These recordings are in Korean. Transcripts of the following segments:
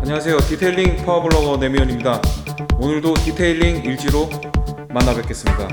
안녕하세요. 디테일링 파워블로거 내미연입니다. 오늘도 디테일링 일지로 만나 뵙겠습니다.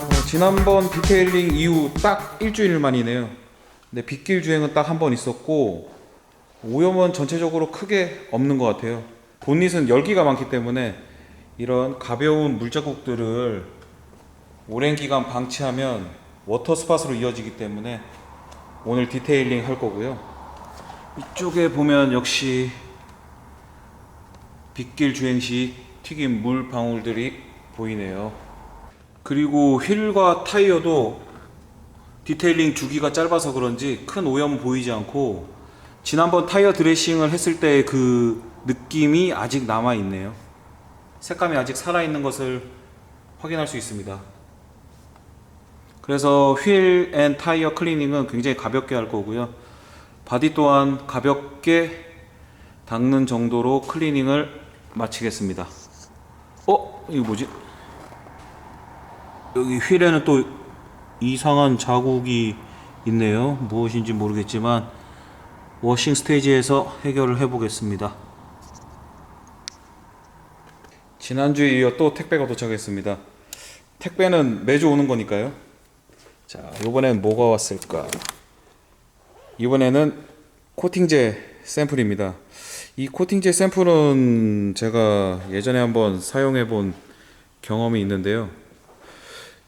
어, 지난번 디테일링 이후 딱 일주일 만이네요. 근데 빗길 주행은 딱 한 번 있었고 오염은 전체적으로 크게 없는 것 같아요. 본닛은 열기가 많기 때문에 이런 가벼운 물자국들을 오랜 기간 방치하면 워터 스팟으로 이어지기 때문에 오늘 디테일링 할 거고요. 이쪽에 보면 역시 빗길 주행 시 튀긴 물 방울들이 보이네요. 그리고 휠과 타이어도 디테일링 주기가 짧아서 그런지 큰 오염은 보이지 않고 지난번 타이어 드레싱을 했을 때그 느낌이 아직 남아 있네요. 색감이 아직 살아 있는 것을 확인할 수 있습니다. 그래서 휠 앤 타이어 클리닝은 굉장히 가볍게 할 거고요. 바디 또한 가볍게 닦는 정도로 클리닝을 마치겠습니다. 어? 이거 뭐지? 여기 휠에는 또 이상한 자국이 있네요. 무엇인지 모르겠지만 워싱 스테이지에서 해결을 해보겠습니다. 지난주에 이어 또 택배가 도착했습니다. 택배는 매주 오는 거니까요. 자, 이번엔 뭐가 왔을까? 이번에는 코팅제 샘플입니다. 이 코팅제 샘플은 제가 예전에 한번 사용해 본 경험이 있는데요.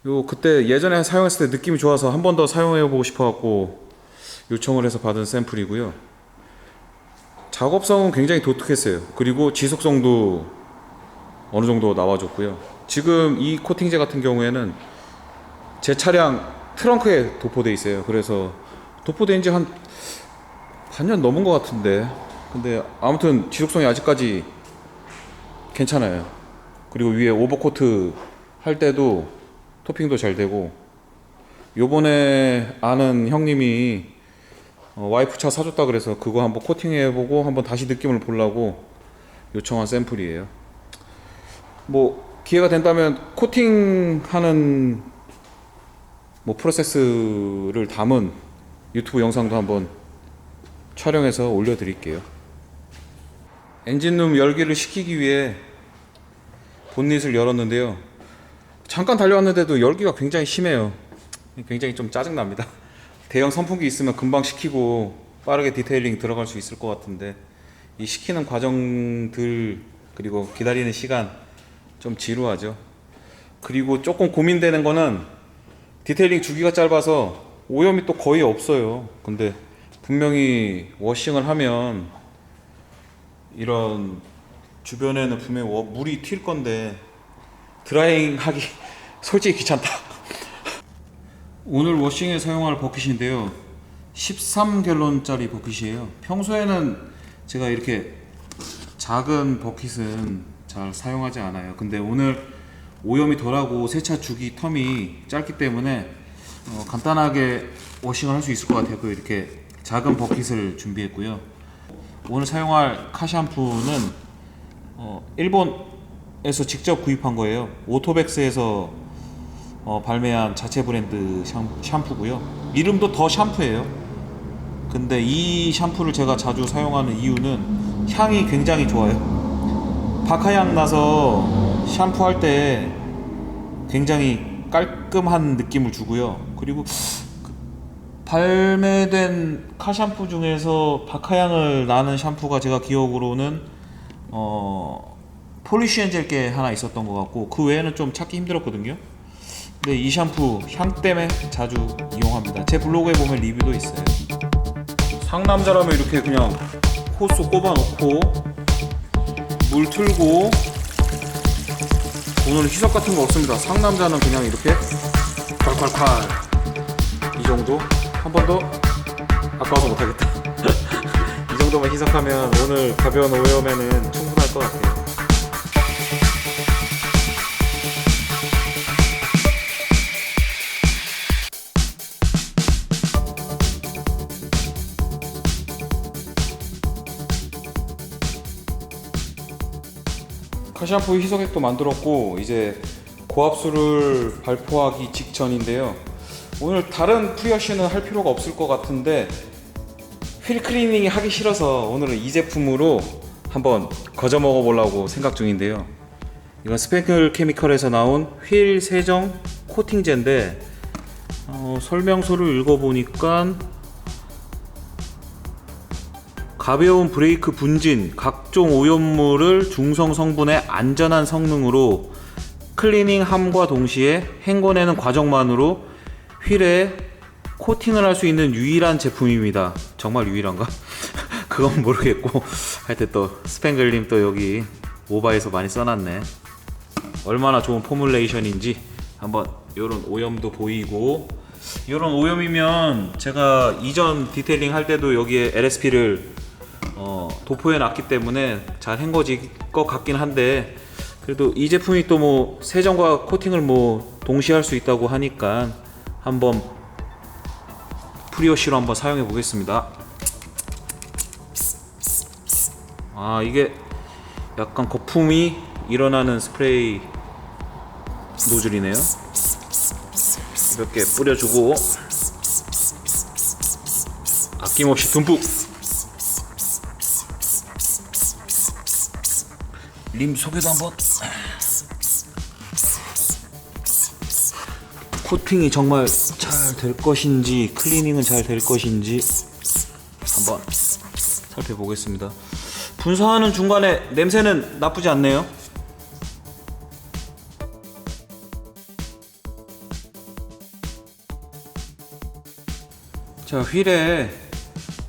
요 그때 예전에 사용했을 때 느낌이 좋아서 한 번 더 사용해 보고 싶어 갖고 요청을 해서 받은 샘플이고요. 작업성은 굉장히 독특했어요. 그리고 지속성도 어느 정도 나와줬고요. 지금 이 코팅제 같은 경우에는 제 차량 트렁크에 도포돼 있어요. 그래서 도포된 지 한 반년 넘은 것 같은데. 근데 아무튼 지속성이 아직까지 괜찮아요. 그리고 위에 오버코트 할 때도 토핑도 잘 되고 요번에 아는 형님이 어, 와이프 차 사줬다 그래서 그거 한번 코팅해보고 한번 다시 느낌을 보려고 요청한 샘플이에요. 뭐 기회가 된다면 코팅하는 뭐 프로세스를 담은 유튜브 영상도 한번 촬영해서 올려드릴게요. 엔진룸 열기를 식히기 위해 본닛을 열었는데요. 잠깐 달려왔는데도 열기가 굉장히 심해요. 굉장히 좀 짜증납니다. 대형 선풍기 있으면 금방 식히고 빠르게 디테일링 들어갈 수 있을 것 같은데 이 식히는 과정들 그리고 기다리는 시간 좀 지루하죠. 그리고 조금 고민되는 거는 디테일링 주기가 짧아서 오염이 또 거의 없어요. 근데 분명히 워싱을 하면 이런 주변에는 분명히 워- 물이 튈 건데 드라이잉 하기 솔직히 귀찮다. 오늘 워싱에 사용할 버킷인데요. 13갤론짜리 버킷이에요. 평소에는 제가 이렇게 작은 버킷은 잘 사용하지 않아요. 근데 오늘 오염이 덜하고 세차 주기 텀이 짧기 때문에 어, 간단하게 워싱을 할 수 있을 것 같아요. 그 이렇게 작은 버킷을 준비했고요. 오늘 사용할 카샴푸는 어, 일본에서 직접 구입한 거예요. 오토백스에서 어, 발매한 자체 브랜드 샴, 샴푸고요. 이름도 더 샴푸예요. 근데 이 샴푸를 제가 자주 사용하는 이유는 향이 굉장히 좋아요. 박하향 나서 샴푸할 때 굉장히 깔끔한 느낌을 주고요. 그리고 그 발매된 카 샴푸 중에서 박하향을 나는 샴푸가 제가 기억으로는 어 폴리시 엔젤 게 하나 있었던 것 같고 그 외에는 좀 찾기 힘들었거든요. 근데 이 샴푸 향 때문에 자주 이용합니다. 제 블로그에 보면 리뷰도 있어요. 상남자라면 이렇게 그냥 호스 꼽아놓고 물 틀고 오늘 희석 같은 거 없습니다. 상남자는 그냥 이렇게 콸콸콸 이 정도 한 번 더 아까워서 못하겠다. 이 정도만 희석하면 오늘 가벼운 오염에는 충분할 것 같아요. 카샴푸 희석액도 만들었고 이제 고압수를 발포하기 직전인데요. 오늘 다른 프리워시는 할 필요가 없을 것 같은데 휠 클리닝이 하기 싫어서 오늘은 이 제품으로 한번 거저 먹어보려고 생각 중인데요. 이건 스펙글 케미컬에서 나온 휠 세정 코팅제인데 어, 설명서를 읽어보니까 가벼운 브레이크 분진, 각종 오염물을 중성 성분의 안전한 성능으로 클리닝함과 동시에 헹궈내는 과정만으로 휠에 코팅을 할 수 있는 유일한 제품입니다. 정말 유일한가? 그건 모르겠고 하여튼 또 스팽글님 또 여기 오바에서 많이 써놨네. 얼마나 좋은 포뮬레이션인지 한번 이런 오염도 보이고 이런 오염이면 제가 이전 디테일링 할 때도 여기에 LSP를 어, 도포해 놨기 때문에 잘 헹궈질 것 같긴 한데 그래도 이 제품이 또 뭐 세정과 코팅을 뭐 동시에 할 수 있다고 하니까 한번 프리워시로 한번 사용해 보겠습니다. 아 이게 약간 거품이 일어나는 스프레이 노즐이네요. 이렇게 뿌려주고 아낌없이 듬뿍 림 속에도 한번 코팅이 정말 잘 될 것인지 클리닝은 잘 될 것인지 한번 살펴보겠습니다. 분사하는 중간에 냄새는 나쁘지 않네요. 자 휠에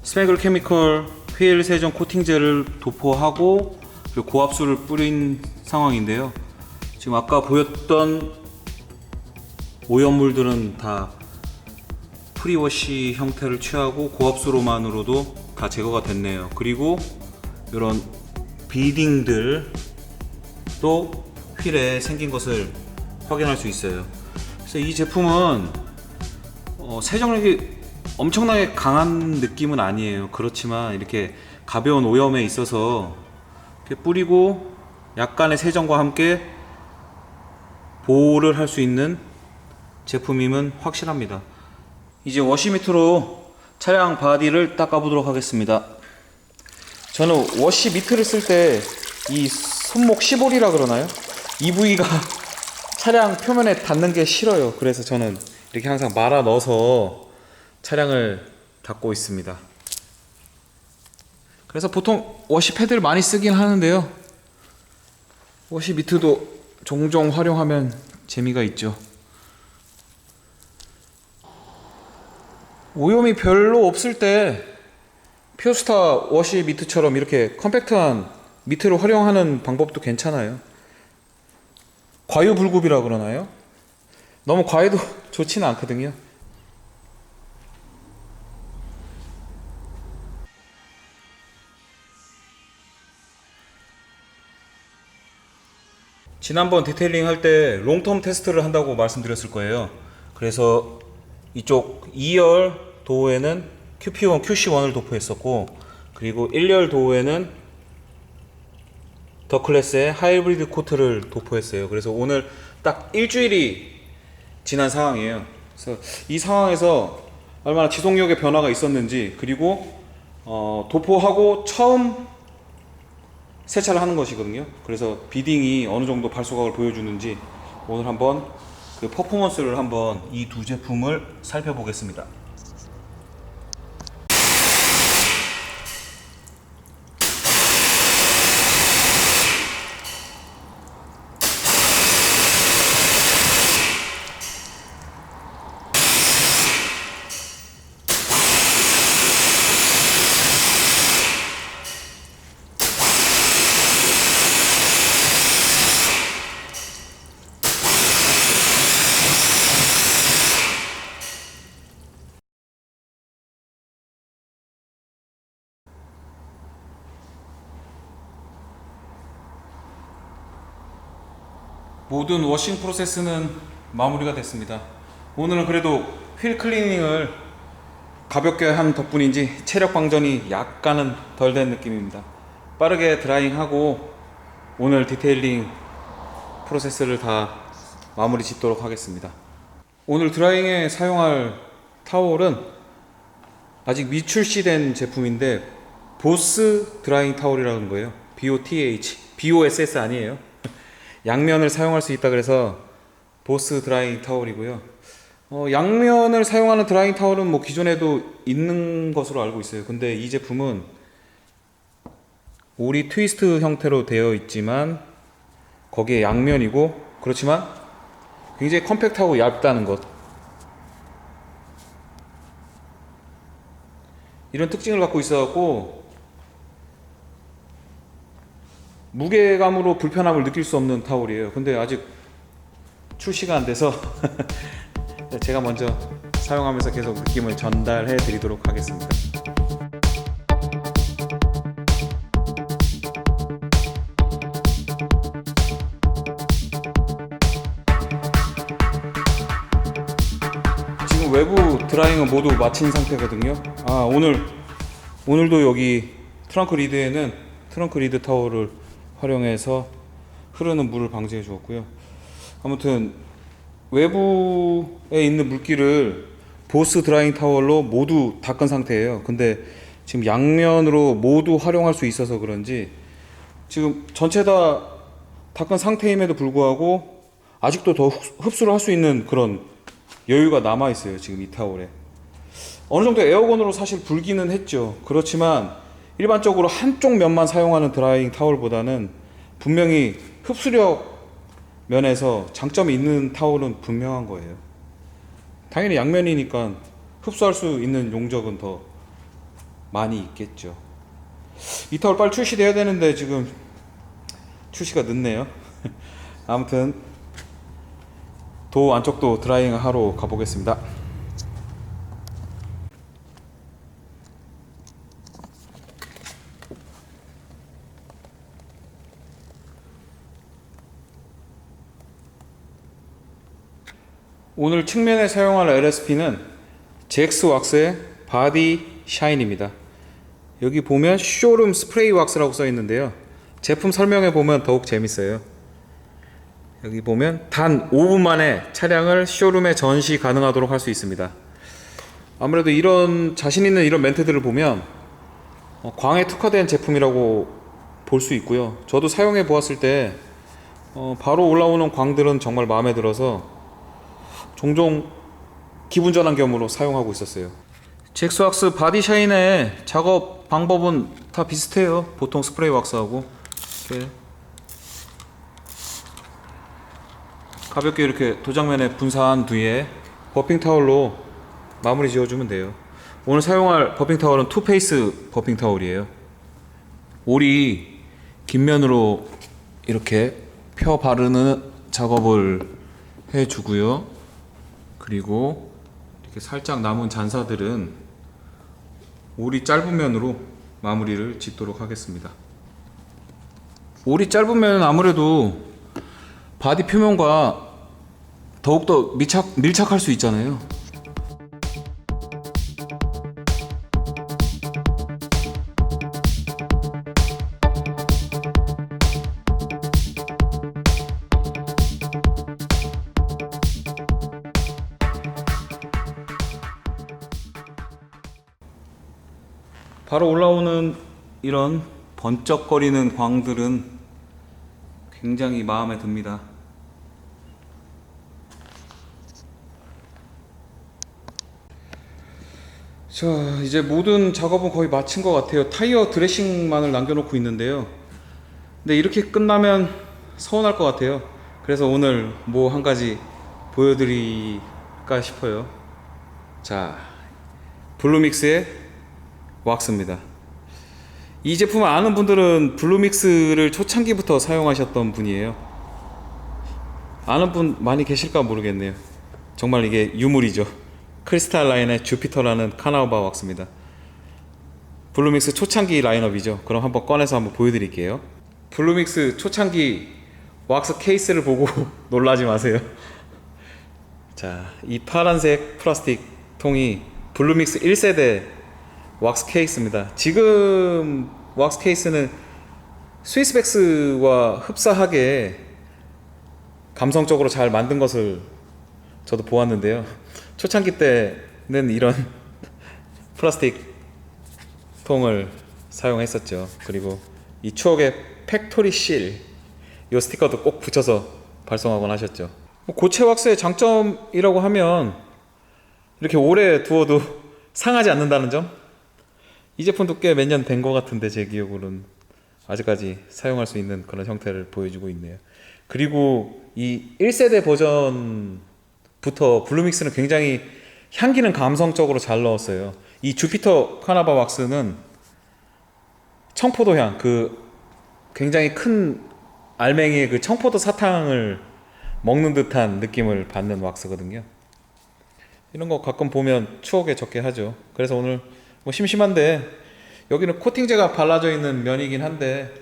스펙글 케미컬 휠 세정 코팅제를 도포하고 그리고 고압수를 뿌린 상황인데요. 지금 아까 보였던 오염물들은 다 프리워시 형태를 취하고 고압수로만으로도 다 제거가 됐네요. 그리고 이런 비딩들 또 휠에 생긴 것을 확인할 수 있어요. 그래서 이 제품은 어, 세정력이 엄청나게 강한 느낌은 아니에요. 그렇지만 이렇게 가벼운 오염에 있어서 이렇게 뿌리고 약간의 세정과 함께 보호를 할 수 있는 제품임은 확실합니다. 이제 워시미트로 차량 바디를 닦아보도록 하겠습니다. 저는 워시 미트를 쓸 때 이 손목 시볼이라 그러나요? 이 부위가 차량 표면에 닿는 게 싫어요. 그래서 저는 이렇게 항상 말아 넣어서 차량을 닦고 있습니다. 그래서 보통 워시 패드를 많이 쓰긴 하는데요. 워시 미트도 종종 활용하면 재미가 있죠. 오염이 별로 없을 때 피어스타 워시 미트처럼 이렇게 컴팩트한 미트를 활용하는 방법도 괜찮아요. 과유불급이라 그러나요? 너무 과해도 좋지는 않거든요. 지난번 디테일링 할 때 롱텀 테스트를 한다고 말씀드렸을 거예요. 그래서 이쪽 2열 도어에는 QP1, QC1을 도포했었고 그리고 1열 도어에는 더 클래스의 하이브리드 코트를 도포했어요. 그래서 오늘 딱 일주일이 지난 상황이에요. 그래서 이 상황에서 얼마나 지속력의 변화가 있었는지 그리고 어, 도포하고 처음 세차를 하는 것이거든요. 그래서 비딩이 어느 정도 발소각을 보여주는지 오늘 한번 그 퍼포먼스를 한번 이 두 제품을 살펴보겠습니다. 모든 워싱 프로세스는 마무리가 됐습니다. 오늘은 그래도 휠 클리닝을 가볍게 한 덕분인지 체력 방전이 약간은 덜 된 느낌입니다. 빠르게 드라잉하고 오늘 디테일링 프로세스를 다 마무리 짓도록 하겠습니다. 오늘 드라잉에 사용할 타월은 아직 미출시된 제품인데 보스 드라잉 타월이라는 거예요. BOTH, BOSS 아니에요. 양면을 사용할 수 있다 그래서 보스 드라잉 타월이고요. 어, 양면을 사용하는 드라잉 타월은 뭐 기존에도 있는 것으로 알고 있어요. 근데 이 제품은 오리 트위스트 형태로 되어 있지만 거기에 양면이고 그렇지만 굉장히 컴팩트하고 얇다는 것. 이런 특징을 갖고 있어갖고 무게감으로 불편함을 느낄 수 없는 타월이에요. 근데 아직 출시가 안 돼서 제가 먼저 사용하면서 계속 느낌을 전달해 드리도록 하겠습니다. 지금 외부 드라잉은 모두 마친 상태거든요. 아 오늘 오늘도 여기 트렁크 리드에는 트렁크 리드 타월을 활용해서 흐르는 물을 방지해 주었고요. 아무튼 외부에 있는 물기를 보스 드라잉 타월로 모두 닦은 상태예요. 근데 지금 양면으로 모두 활용할 수 있어서 그런지 지금 전체 다 닦은 상태임에도 불구하고 아직도 더 흡- 흡수를 할 수 있는 그런 여유가 남아 있어요. 지금 이 타월에 어느 정도 에어건으로 사실 불기는 했죠. 그렇지만 일반적으로 한쪽 면만 사용하는 드라잉 타월보다는 분명히 흡수력 면에서 장점이 있는 타월은 분명한 거예요. 당연히 양면이니까 흡수할 수 있는 용적은 더 많이 있겠죠. 이 타월 빨리 출시돼야 되는데 지금 출시가 늦네요. 아무튼 도 안쪽도 드라잉 하러 가보겠습니다. 오늘 측면에 사용할 LSP는 잭스 왁스의 바디 샤인입니다. 여기 보면 쇼룸 스프레이 왁스라고 써 있는데요. 제품 설명에 보면 더욱 재밌어요. 여기 보면 단 5분 만에 차량을 쇼룸에 전시 가능하도록 할 수 있습니다. 아무래도 이런 자신 있는 이런 멘트들을 보면 어, 광에 특화된 제품이라고 볼 수 있고요. 저도 사용해 보았을 때 어, 바로 올라오는 광들은 정말 마음에 들어서 종종 기분 전환 겸으로 사용하고 있었어요. 잭스 왁스 바디 샤인의 작업 방법은 다 비슷해요. 보통 스프레이 왁스하고 이렇게 가볍게 이렇게 도장면에 분사한 뒤에 버핑 타월로 마무리 지어주면 돼요. 오늘 사용할 버핑 타월은 투페이스 버핑 타월이에요. 올이 긴 면으로 이렇게 펴 바르는 작업을 해주고요. 그리고 이렇게 살짝 남은 잔사들은 올이 짧은 면으로 마무리를 짓도록 하겠습니다. 올이 짧은 면은 아무래도 바디 표면과 더욱더 밀착, 밀착할 수 있잖아요. 바로 올라오는 이런 번쩍거리는 광들은 굉장히 마음에 듭니다. 자, 이제 모든 작업은 거의 마친 것 같아요. 타이어 드레싱만을 남겨놓고 있는데요. 근데 이렇게 끝나면 서운할 것 같아요. 그래서 오늘 뭐 한 가지 보여드릴까 싶어요. 자, 블루믹스의 왁스입니다. 이 제품을 아는 분들은 블루믹스를 초창기부터 사용하셨던 분이에요. 아는 분 많이 계실까 모르겠네요. 정말 이게 유물이죠. 크리스탈 라인의 주피터라는 카나우바 왁스입니다. 블루믹스 초창기 라인업이죠. 그럼 한번 꺼내서 한번 보여드릴게요. 블루믹스 초창기 왁스 케이스를 보고 놀라지 마세요. 자, 이 파란색 플라스틱 통이 블루믹스 1세대 왁스 케이스입니다. 지금 왁스 케이스는 스위스백스와 흡사하게 감성적으로 잘 만든 것을 저도 보았는데요. 초창기 때는 이런 플라스틱 통을 사용했었죠. 그리고 이 추억의 팩토리 실, 이 스티커도 꼭 붙여서 발송하곤 하셨죠. 뭐 고체 왁스의 장점이라고 하면 이렇게 오래 두어도 상하지 않는다는 점. 이 제품도 꽤 몇 년 된 것 같은데 제 기억으로는 아직까지 사용할 수 있는 그런 형태를 보여주고 있네요. 그리고 이 1세대 버전부터 블루믹스는 굉장히 향기는 감성적으로 잘 넣었어요. 이 주피터 카나바 왁스는 청포도 향, 그 굉장히 큰 알맹이의 그 청포도 사탕을 먹는 듯한 느낌을 받는 왁스거든요. 이런 거 가끔 보면 추억에 적게 하죠. 그래서 오늘 뭐 심심한데 여기는 코팅제가 발라져 있는 면이긴 한데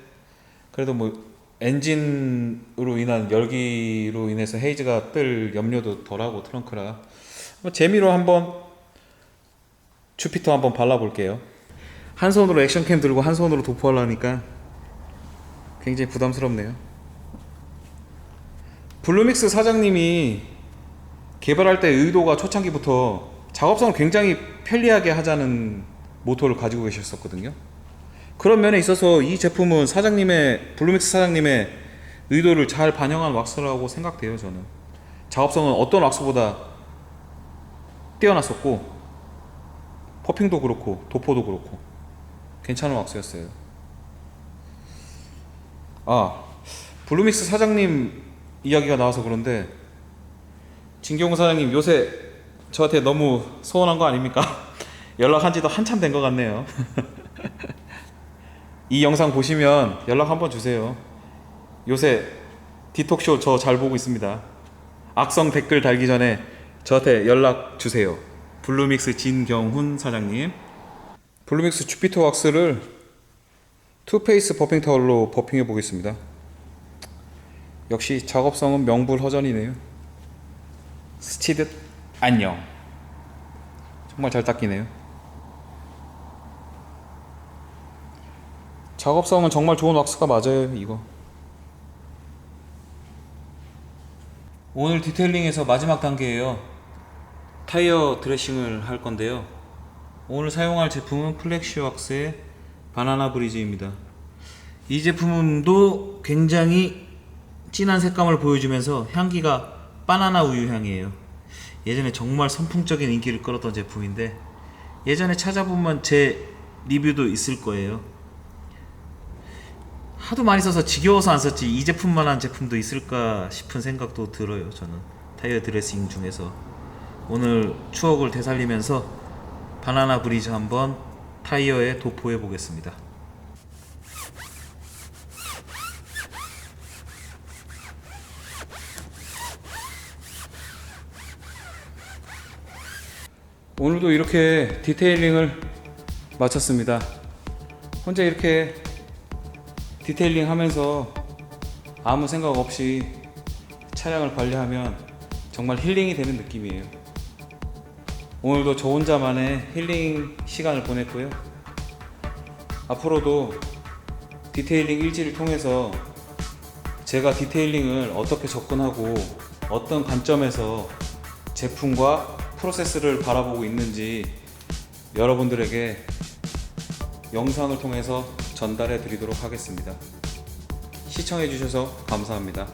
그래도 뭐 엔진으로 인한 열기로 인해서 헤이즈가 뜰 염려도 덜하고 트렁크라 뭐 재미로 한번 주피터 한번 발라볼게요. 한 손으로 액션캠 들고 한 손으로 도포하려니까 굉장히 부담스럽네요. 블루믹스 사장님이 개발할 때 의도가 초창기부터 작업성을 굉장히 편리하게 하자는 모토를 가지고 계셨었거든요. 그런 면에 있어서 이 제품은 사장님의 블루믹스 사장님의 의도를 잘 반영한 왁스라고 생각돼요. 저는 작업성은 어떤 왁스보다 뛰어났었고 퍼핑도 그렇고 도포도 그렇고 괜찮은 왁스였어요. 아 블루믹스 사장님 이야기가 나와서 그런데 진경 사장님 요새 저한테 너무 소원한 거 아닙니까? 연락한 지도 한참 된 것 같네요. 이 영상 보시면 연락 한번 주세요. 요새 디톡쇼 저 잘 보고 있습니다. 악성 댓글 달기 전에 저한테 연락 주세요. 블루믹스 진경훈 사장님. 블루믹스 주피터 왁스를 투페이스 버핑 타월로 버핑해 보겠습니다. 역시 작업성은 명불허전이네요. 스치듯 안녕. 정말 잘 닦이네요. 작업성은 정말 좋은 왁스가 맞아요, 이거. 오늘 디테일링에서 마지막 단계예요. 타이어 드레싱을 할 건데요. 오늘 사용할 제품은 플렉시 왁스의 바나나 브리즈입니다. 이 제품도 굉장히 진한 색감을 보여주면서 향기가 바나나 우유 향이에요. 예전에 정말 선풍적인 인기를 끌었던 제품인데 예전에 찾아보면 제 리뷰도 있을 거예요. 하도 많이 써서 지겨워서 안 썼지 이 제품만한 제품도 있을까 싶은 생각도 들어요. 저는 타이어 드레싱 중에서 오늘 추억을 되살리면서 바나나 브리즈 한번 타이어에 도포해 보겠습니다. 오늘도 이렇게 디테일링을 마쳤습니다. 혼자 이렇게 디테일링 하면서 아무 생각 없이 차량을 관리하면 정말 힐링이 되는 느낌이에요. 오늘도 저 혼자만의 힐링 시간을 보냈고요. 앞으로도 디테일링 일지를 통해서 제가 디테일링을 어떻게 접근하고 어떤 관점에서 제품과 프로세스를 바라보고 있는지 여러분들에게 영상을 통해서 전달해 드리도록 하겠습니다. 시청해 주셔서 감사합니다.